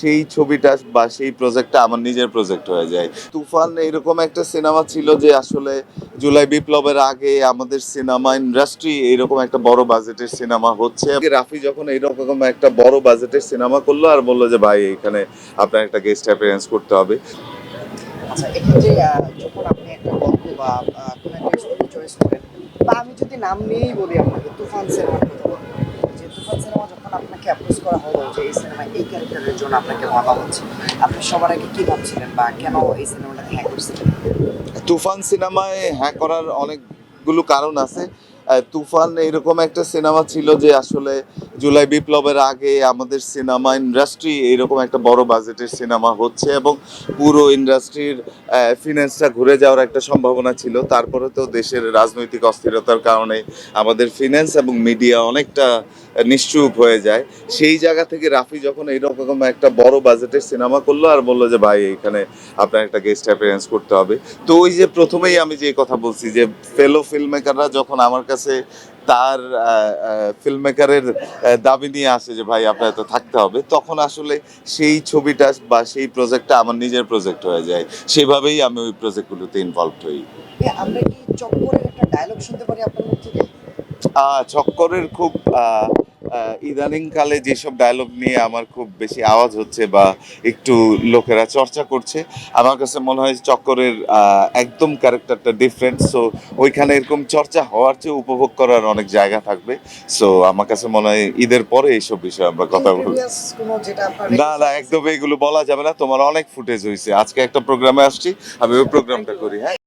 সেই ছবিটা বা সেই প্রজেক্টটা আমার নিজের প্রজেক্ট হয়ে যায়। তুফান এরকম একটা সিনেমা ছিল যে আসলে জুলাই বিপ্লবের আগে আমাদের সিনেমা ইন্ডাস্ট্রি এরকম একটা বড় বাজেটের সিনেমা হচ্ছে। রাফি যখন এইরকম একটা বড় বাজেটের সিনেমা করল আর বলল যে, ভাই, এখানে আপনার একটা গেস্ট অ্যাপিয়ারেন্স করতে হবে। আচ্ছা যখন আপনি একটা বা আমি যদি নাম নিয়েই বলি আপনাকে তুফান সিনেমার কথা বলব যে তুফান সিনেমা যখন আপনাকে অ্যাপ্রোচ করা হলো যে এই সিনেমায় এই ক্যারেক্টারের জন্য আপনাকে ভাবা হচ্ছে। আপনি সবার আগে কি ভাবছিলেন বা কেন এই সিনেমাটাকে হ্যাঁ করছিলেন? তুফান সিনেমায় হ্যাঁ করার অনেকগুলো কারণ আছে। তুফান এরকম একটা সিনেমা ছিল যে আসলে জুলাই বিপ্লবের আগে আমাদের সিনেমা ইন্ডাস্ট্রি এরকম একটা বড় বাজেটের সিনেমা হচ্ছে এবং পুরো ইন্ডাস্ট্রির ফিনান্সটা ঘুরে যাওয়ার একটা সম্ভাবনা ছিল। তারপরে তো দেশের রাজনৈতিক অস্থিরতার কারণে আমাদের ফিনান্স এবং মিডিয়া অনেকটা নিশ্চুপ হয়ে যায়। সেই জায়গা থেকে রাফি যখন এইরকম একটা বড় বাজেটের সিনেমা করল আর বলল যে, ভাই, এখানে আপনার একটা গেস্ট অ্যাপিয়ারেন্স করতে হবে। তো ওই যে প্রথমেই আমি যে কথা বলছি যে ফেলো ফিল্ম মেকাররা যখন আমার কাছে তার ফিল্ম মেকারের দাবি নিয়ে আসে যে ভাই আপনার তো থাকতে হবে। তখন আসলে সেই ছবিটা বা সেই প্রজেক্টটা আমার নিজের প্রজেক্ট হয়ে যায়। সেভাবেই আমি ওই প্রজেক্টগুলোতে ইনভলভ হই। আমরা কি চক্করের একটা ডায়লগ শুনতে পারি আপনার থেকে? আহ, চক্করের খুব আহ, আহ, ইদানিং কালে যেসব ডায়লগ নিয়ে আমার খুব বেশি আওয়াজ হচ্ছে বা একটু লোকেরা চর্চা করছে আমার কাছে মনে হয় চক্করের একদম ক্যারেক্টারটা ডিফারেন্ট সো ওইখানে এরকম চর্চা হওয়ার চেয়ে উপভোগ করার অনেক জায়গা থাকবে। সো আমার কাছে মনে হয় ঈদের পরে এইসব বিষয়ে আমরা কথা বলব। না না একদম এগুলো বলা যাবে না। তোমার অনেক ফুটেজ হয়েছে আজকে একটা প্রোগ্রামে আসছি আমি ওই প্রোগ্রামটা করি হ্যাঁ?